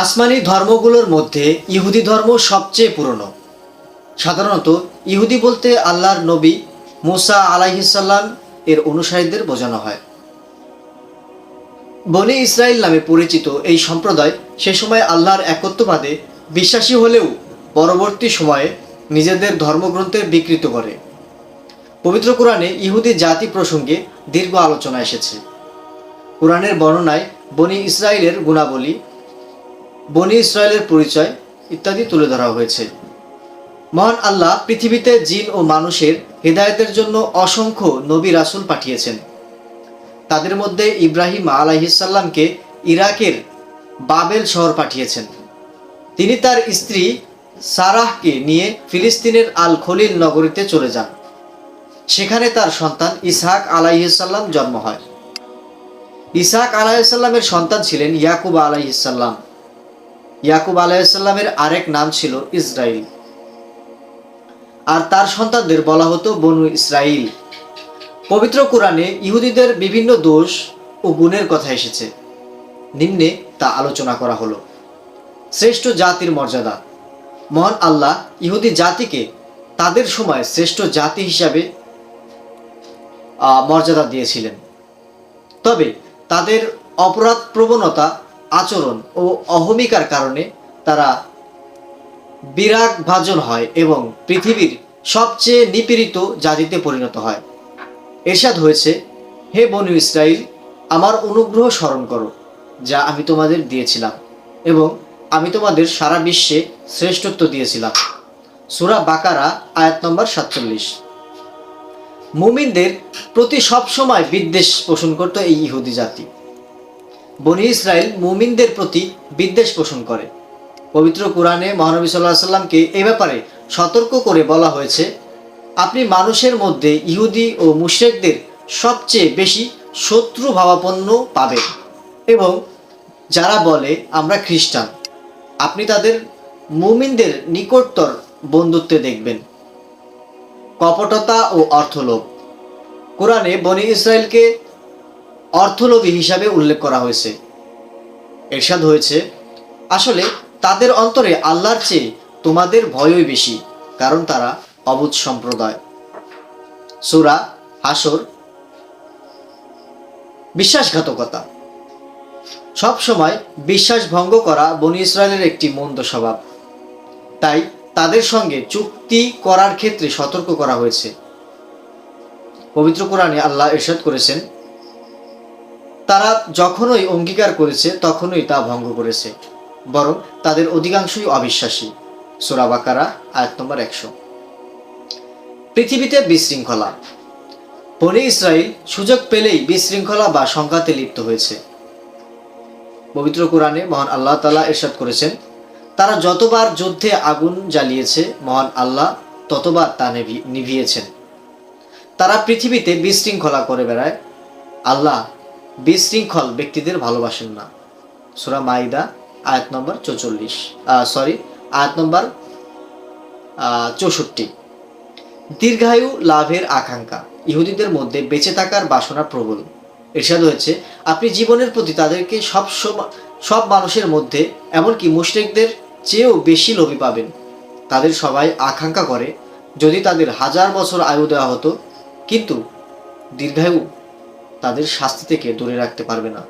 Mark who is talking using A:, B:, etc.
A: আসমানি ধর্মগুলোর মধ্যে ইহুদি ধর্ম সবচেয়ে পুরনো। সাধারণত ইহুদি বলতে আল্লাহর নবী মুসা আলাইহিসাল্লাম এর অনুসারীদের বোঝানো হয়। বনি ইসরায়েল নামে পরিচিত এই সম্প্রদায় সে সময় আল্লাহর একত্ববাদে বিশ্বাসী হলেও পরবর্তী সময়ে নিজেদের ধর্মগ্রন্থে বিকৃত করে। পবিত্র কোরআনে ইহুদি জাতি প্রসঙ্গে দীর্ঘ আলোচনা এসেছে। কোরআনের বর্ণনায় বনি ইসরায়েলের গুণাবলী বনি ইসরায়েলের পরিচয় ইত্যাদি তুলে ধরা হয়েছে। মহান আল্লাহ পৃথিবীতে জিন ও মানুষের হেদায়েতের জন্য অসংখ্য নবী রাসূল পাঠিয়েছেন। তাদের মধ্যে ইব্রাহিম আলাইহিসাল্লামকে ইরাকের বাবেল শহর পাঠিয়েছেন। তিনি তার স্ত্রী সারাহকে নিয়ে ফিলিস্তিনের আল খলিল নগরীতে চলে যান। সেখানে তার সন্তান ইসহাক আলাইহিসাল্লাম জন্ম হয়। ইসহাক আলাইসাল্লামের সন্তান ছিলেন ইয়াকুব আলাইহিসাল্লাম ইয়াকুব আলাইসাল্লামের আরেক নাম ছিল ইসরাইল। আর তার সন্তানদের বলা হতো বনু ইসরাইল। পবিত্র কোরআনে ইহুদিদের বিভিন্ন দোষ ও গুণের কথা এসেছে। নিম্নে তা আলোচনা করা হলো। শ্রেষ্ঠ জাতির মর্যাদা। মহান আল্লাহ ইহুদি জাতিকে তাদের সময় শ্রেষ্ঠ জাতি হিসাবে মর্যাদা দিয়েছিলেন। তবে তাদের অপরাধ প্রবণতা আচরণ ও অহমিকার কারণে তারা বিরাগ ভাজন হয় এবং পৃথিবীর সবচেয়ে নিপীড়িত জাতিতে পরিণত হয়। এরশাদ হয়েছে, হে বনু ইসরাইল আমার অনুগ্রহ স্মরণ করো, যা আমি তোমাদের দিয়েছিলাম এবং আমি তোমাদের সারা বিশ্বে শ্রেষ্ঠত্ব দিয়েছিলাম। সুরা বাকারা, আয়াত নম্বর সাতচল্লিশ। মুমিনদের প্রতি সবসময় বিদ্বেষ পোষণ করত এই ইহুদি জাতি। বনি ইসরায়েল মুমিনদের প্রতি বিদ্বেষ পোষণ করে। পবিত্র কোরআনে মহানবী সাল্লাহ সাল্লামকে এ ব্যাপারে সতর্ক করে বলা হয়েছে, আপনি মানুষের মধ্যে ইহুদি ও মুশরেকদের সবচেয়ে বেশি শত্রু ভাবাপন্ন পাবেন এবং যারা বলে আমরা খ্রিস্টান, আপনি তাদের মুমিনদের নিকটতর বন্ধুত্বে দেখবেন। কপটতা ও অর্থলোভ। কোরআনে বনি ইসরায়েলকে অর্থলোভী হিসাবে উল্লেখ করা হয়েছে। এরশাদ হয়েছে, আসলে তাদের অন্তরে আল্লাহর চেয়ে তোমাদের ভয়ই বেশি, কারণ তারা অবুধ সম্প্রদায়। সুরা হাসর বিশ্বাসঘাতকতা। সব সময় বিশ্বাস ভঙ্গ করা বনি ইসরায়েলের একটি মন্দ স্বভাব। তাই তাদের সঙ্গে চুক্তি করার ক্ষেত্রে সতর্ক করা হয়েছে। পবিত্র কোরআনে আল্লাহ ইরশাদ করেছেন তারা যখনই অঙ্গীকার করেছে, তখনই তা ভঙ্গ করেছে, বরং তাদের অধিকাংশই অবিশ্বাসী। সোরা বাকারা, আয়াত নম্বর একশো। পৃথিবীতে বিশৃঙ্খলা। বনি ইসরায়েল সুযোগ পেলেই বিশৃঙ্খলা বা সংঘাতে লিপ্ত হয়েছে। পবিত্র কোরআনে মহান আল্লাহ তালা এরশাদ করেছেন, তারা যতবার যুদ্ধে আগুন জ্বালিয়েছে, মহান আল্লাহ ততবার তা নিভিয়েছেন। তারা পৃথিবীতে বিশৃঙ্খলা করে বেড়ায়, আল্লাহ বিশৃঙ্খল ব্যক্তিদের ভালোবাসেন না। সুরা মাইদা, আয়াত নম্বর চৌচল্লিশ সরি আয়াত নম্বর চৌষট্টি। দীর্ঘায়ু লাভের আকাঙ্ক্ষা, ইহুদিদের মধ্যে বেঁচে থাকার বাসনা প্রবল। এরশাদ হয়েছে, আপনি জীবনের প্রতি তাদেরকে সব সব মানুষের মধ্যে, এমনকি মুশরিকদের চেয়েও বেশি লোভী পাবেন। তাদের সবাই আকাঙ্ক্ষা করে, যদি তাদের হাজার বছর আয়ু দেওয়া হতো, কিন্তু দীর্ঘায়ু তাদের শাস্তি থেকে দূরে রাখতে পারবে না।